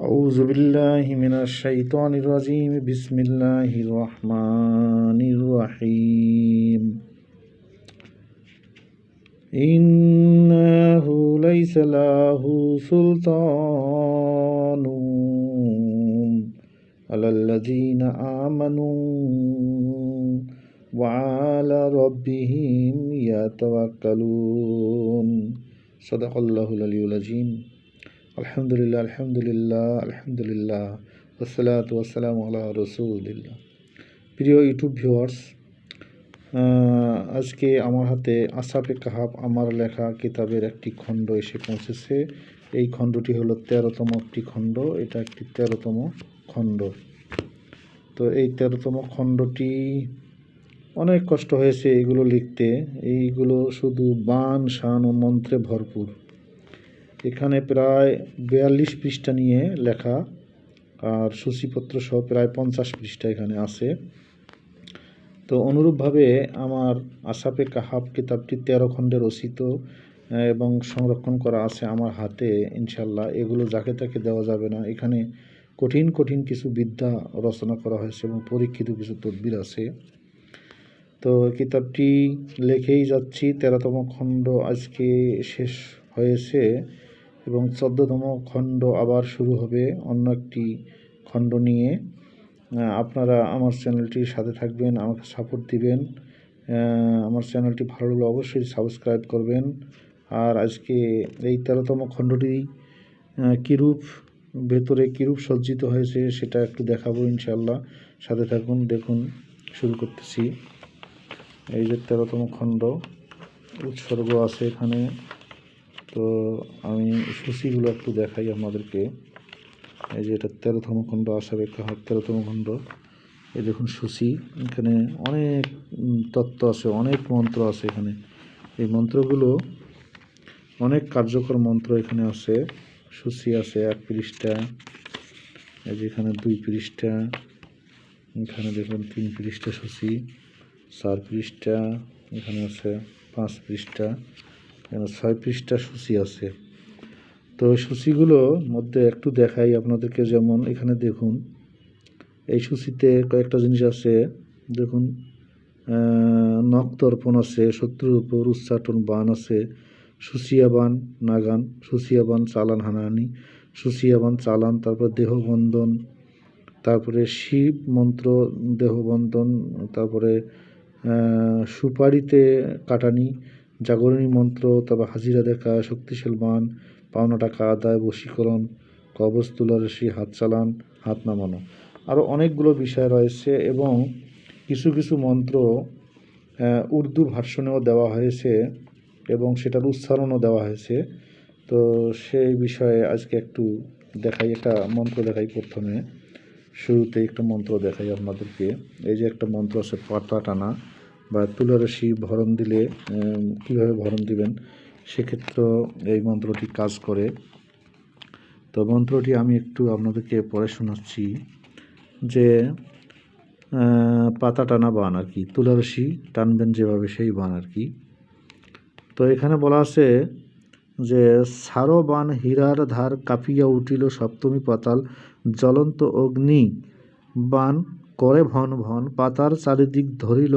أعوذ بالله من الشيطان الرجيم بسم الله الرحمن الرحيم إنه ليس له سلطان على الذين آمنوا وعلى ربهم يتوكلون صدق الله العلي العظيم আলহামদুলিল্লাহ আলহামদুলিল্লাহ আলহামদুলিল্লাহ। ওসালাত ওয়াসালাম আল্লাহ রসুলিল্লাহ। প্রিয় ইউটিউব ভিউয়ার্স আজকে আমার হাতে আসাফে কাহাব আমার লেখা কিতাবের একটি খণ্ড এসে পৌঁছেছে। এই খণ্ডটি হলো তেরোতম একটি খণ্ড, এটা একটি তেরোতম খণ্ড। তো এই তেরোতম খণ্ডটি অনেক কষ্ট হয়েছে এইগুলো লিখতে। এইগুলো শুধু বান, শান ও মন্ত্রে ভরপুর। এখানে প্রায় বিয়াল্লিশ পৃষ্ঠা নিয়ে লেখা, আর সূচিপত্র সহ প্রায় পঞ্চাশ পৃষ্ঠা এখানে আছে। তো অনুরূপভাবে আমার আসাপে কাহাব কিতাবটি তেরো খণ্ডে রচিত এবং সংরক্ষণ করা আছে আমার হাতে ইনশাল্লাহ এগুলো যাকে তাকে দেওয়া যাবে না। এখানে কঠিন কঠিন কিছু বিদ্যা রচনা করা হয়েছে এবং পরীক্ষিত কিছু তদবির আছে। তো কিতাবটি লেখেই যাচ্ছি। তেরোতম খণ্ড আজকে শেষ হয়েছে। এবং চোদ্দতম খণ্ড আবার শুরু হবে অন্য একটি খণ্ড নিয়ে। আপনারা আমার চ্যানেলটির সাথে থাকবেন, আমাকে সাপোর্ট দিবেন। আমার চ্যানেলটি ভালো লাগলে অবশ্যই সাবস্ক্রাইব করবেন। আর আজকে এই তেরোতম খণ্ডটি কীরূপ, ভেতরে কীরূপ সজ্জিত হয়েছে সেটা একটু দেখাবো ইনশাল্লাহ সাথে থাকুন, দেখুন, শুরু করতেছি। এই যে তেরোতম খণ্ড, উৎসর্গ আছে এখানে। আমি সূচিগুলো একটু দেখাই আপনাদেরকে এই যে এটা তেরোতম খণ্ড আসাবে কাহার তেরোতম খণ্ড। এই দেখুন সূচি, এখানে অনেক তত্ত্ব আছে, অনেক মন্ত্র আছে এখানে। এই মন্ত্রগুলো অনেক কার্যকর মন্ত্র এখানে আছে। সূচি আছে এক পৃষ্ঠা, এই যে এখানে দুই পৃষ্ঠা, এখানে দেখুন তিন পৃষ্ঠা সূচি, চার পৃষ্ঠা, এখানে আছে পাঁচ পৃষ্ঠা। ছয় পৃষ্ঠা সূচি আছে। তো সূচিগুলো মধ্যে একটু দেখাই আপনাদেরকে, যেমন এখানে দেখুন, এই সূচিতে কয়েকটা জিনিস আছে। দেখুন নখদর্পণ আছে, শত্রুর উপর উচ্চাটন বান আছে, সুচিয়া বান, নাগান, সুচিয়া বান, চালান হানাহানি, সুচিয়া বান, চালান, তারপর দেহবন্ধন, তারপরে শিব মন্ত্র, দেহবন্ধন, তারপরে সুপারিতে কাটানি জাগরণী মন্ত্র তারপর হাজিরা দেখা, শক্তিশাল বান, পাওনা টাকা, আদায়, বশীকরণ কবচ তুলারসি হাত চালান, হাত নামানো। আরও অনেকগুলো বিষয় রয়েছে এবং কিছু কিছু মন্ত্র উর্দু ভার্সনেও দেওয়া হয়েছে এবং সেটার উচ্চারণও দেওয়া হয়েছে। তো সেই বিষয়ে আজকে একটু দেখাই, একটা মন্ত্র দেখাই প্রথমে। শুরুতে একটা মন্ত্র দেখাই আপনাদেরকে। এই যে একটা মন্ত্র আছে, পাতা টানা। বা তুলারসি ভরণ দিলে কীভাবে ভরণ দিবেন সেক্ষেত্রেও এই মন্ত্রটি কাজ করে। তো মন্ত্রটি আমি একটু আপনাদেরকে পড়ে শোনাচ্ছি যে পাতা টানা বান আর কি তুলারসি টানবেন যেভাবে সেই বান আর কি। তো এখানে বলা আছে যে, সারো বান হীরার ধার কাঁপিয়া উঠিল সপ্তমী পাতাল, জ্বলন্ত অগ্নি বান করে ভন ভন, পাতার চারিদিক ধরিল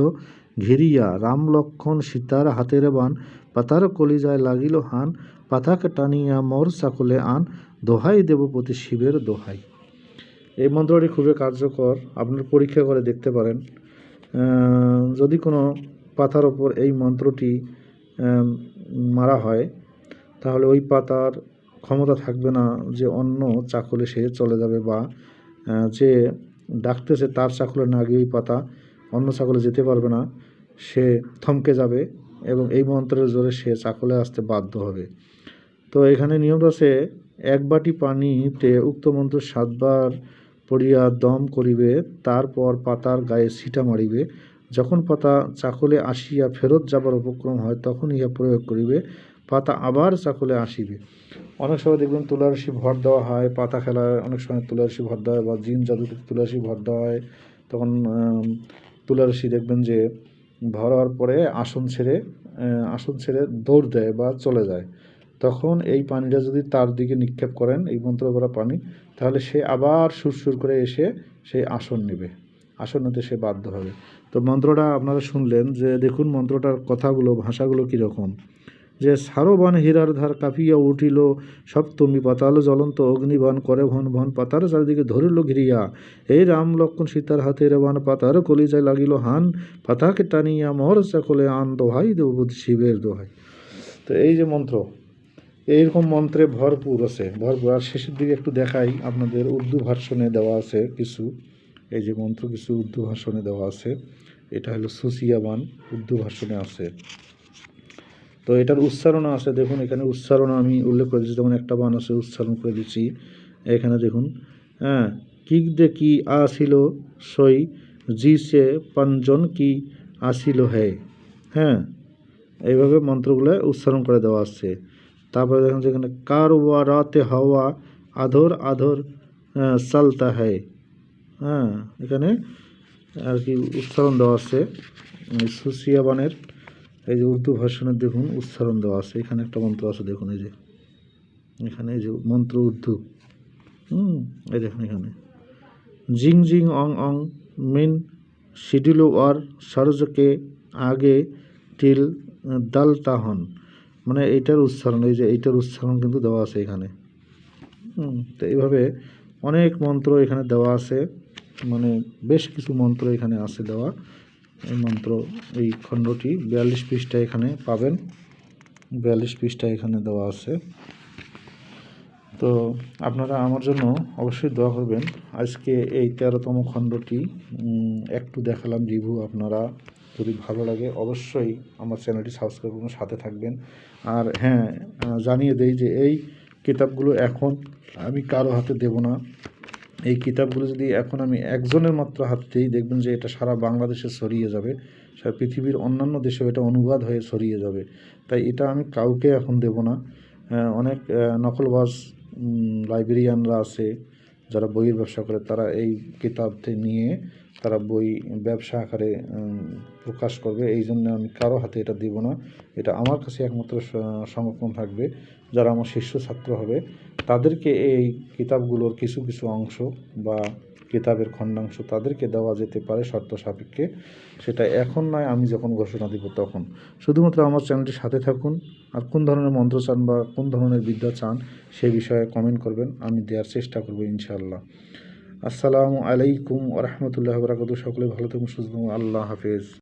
ঘিরিয়া রাম লক্ষণ সীতার হাতের বান পাতার কলিজায় লাগিল হান, পাতাকে টানিয়া মর চাকলে আন, দোহাই দেবপতি শিবের দোহাই। এই মন্ত্রটি খুবই কার্যকর, আপনার পরীক্ষা করে দেখতে পারেন। যদি কোনো পাতার ওপর এই মন্ত্রটি মারা হয়, তাহলে ওই পাতার ক্ষমতা থাকবে না যে অন্য চাকলে সে চলে যাবে বা যে ডাকতেছে তার চাকলে না গিয়ে ওই পাতা অন্য চাকলে যেতে পারবে না, সে থমকে যাবে এবং এই মন্ত্রের জোরে সে চাকলে আসতে বাধ্য হবে। তো এখানে নিয়ম আছে এক বাটি পানিতে উক্ত মন্ত্র সাতবার পড়িয়া দম করিবে, তারপর পাতার গায়ে ছিটা মারিবে। যখন পাতা চাকলে আসিয়া ফেরত যাবার উপক্রম হয়, তখন ইহা প্রয়োগ করিবে, পাতা আবার চাকলে আসিবে। অনেক সময় দেখবেন তুলারসি ভর দেওয়া হয়, পাতা খেলায় অনেক সময় তুলারসি ভর দেওয়া হয় বা জিন জাদুতে তুলারসি ভর দেওয়া হয়, তখন তুলারসি দেখবেন যে ভরার পরে আসন ছেড়ে আসন ছেড়ে দৌড় দেয় বা চলে যায়। তখন এই পানিটা যদি তার দিকে নিক্ষেপ করেন, এই মন্ত্র করা পানি, তাহলে সে আবার সুরসুর করে এসে সেই আসন নেবে। আসন নিতে সে বাধ্য হবে। তো মন্ত্রটা আপনারা শুনলেন যে, দেখুন মন্ত্রটার কথাগুলো, ভাষাগুলো কীরকম? যে সারবান হীরার ধার কাঁপিয়া উঠিল সপ্তমী পাতাল জ্বলন্ত অগ্নিবান করে ভন ভন পাতার চারিদিকে ধরিল ঘিরিয়া। এই রাম লক্ষণ সীতার হাতে রেবান পাতার কলিজায় লাগিল হান, পাতাকে টানিয়া মহরসা কোলে আন দোহাই দেববুধ শিবের দোহাই। তো এই যে মন্ত্র, এইরকম মন্ত্রে ভরপুর আছে, ভরপুর। আর শেষের দিকে একটু দেখাই, আপনাদের উর্দু ভার্সনে দেওয়া আছে কিছু। এই যে মন্ত্র, কিছু উর্দু ভাষণে দেওয়া আছে। এটা হলো সুসিয়াবান, উর্দু ভাষণে আছে। তো এটার উচ্চারণ আছে দেখুন এখানে উচ্চারণ আমি উল্লেখ করে দিচ্ছি যেমন একটা বান আছে উচ্চারণ করে দিচ্ছি এখানে দেখুন হ্যাঁ কিক দে কি আসিল সই জি সে পাঞ্জন কি আসিল হে হ্যাঁ এইভাবে মন্ত্রগুলো উচ্চারণ করে দেওয়া আছে। তারপরে দেখুন যেখানে কার ওয়া রাতে হাওয়া আধর আধর আহ, চলতা হ্যায় হ্যাঁ এখানে আর কি উচ্চারণ দেওয়া আছে এই সুসিয়াবানের এই যে উর্দু ভাষণের দেখুন, উচ্চারণ দেওয়া আছে। এখানে একটা মন্ত্র আছে, দেখুন এই যে। এখানে এই যে মন্ত্র উর্দু। হুম, এই দেখুন এখানে। জিং জিং অং অং মিন শিডিলো আর সরজকে আগে টিল দাল তাহন। মানে এইটার উচ্চারণ, এই যে এইটার উচ্চারণ কিন্তু দেওয়া আছে এখানে। তো এইভাবে অনেক মন্ত্র এখানে দেওয়া আছে। মানে বেশ কিছু মন্ত্র এখানে আছে দেওয়া। এই মন্ত্র, এই খণ্ডটি বিয়াল্লিশ পৃষ্ঠা এখানে পাবেন। বিয়াল্লিশ পৃষ্ঠা এখানে দেওয়া আছে। তো আপনারা আমার জন্য অবশ্যই দোয়া করবেন। আজকে এই তেরোতম খণ্ডটি একটু দেখালাম রিভিউ আপনারা। যদি ভালো লাগে অবশ্যই আমার চ্যানেলটি সাবস্ক্রাইব করুন, সাথে থাকবেন। আর হ্যাঁ জানিয়ে দেই যে এই কিতাবগুলো এখন আমি কারও হাতে দেব না। এই কিতাবগুলো যদি এখন আমি একজনের মাত্র হাত দিই দেখবেন যে এটা সারা বাংলাদেশে ছড়িয়ে যাবে, সারা পৃথিবীর অন্যান্য দেশেও এটা অনুবাদ হয়ে ছড়িয়ে যাবে। তাই এটা আমি কাউকে এখন দেব না। অনেক নকলবাস লাইব্রেরিয়ানরা আছে যারা বইয়ের ব্যবসা করে, তারা এই কিতাবটি নিয়ে তারা বই ব্যবসা আকারে প্রকাশ করবে, এই জন্য আমি কারও হাতে এটা দিব না। এটা আমার কাছে একমাত্র সংরক্ষণ থাকবে। যারা আমার শিষ্য ছাত্র হবে, তাদেরকে এই কিতাবগুলোর কিছু কিছু অংশ বা কিতাবের খণ্ডাংশ তাদেরকে দেওয়া যেতে পারে শর্ত সাপেক্ষে। সেটা এখন নয়, আমি যখন ঘোষণা দিব তখন। শুধুমাত্র আমার চ্যানেলটির সাথে থাকুন, আর কোন ধরনের মন্ত্র চান বা কোন ধরনের বিদ্যা চান সে বিষয়ে কমেন্ট করবেন, আমি দেওয়ার চেষ্টা করব ইনশাআল্লাহ। আসসালামু আলাইকুম রহমতুল্লাহ বরাকাত সকলে ভালো থাকুন সুস্থ আল্লাহ হাফেজ।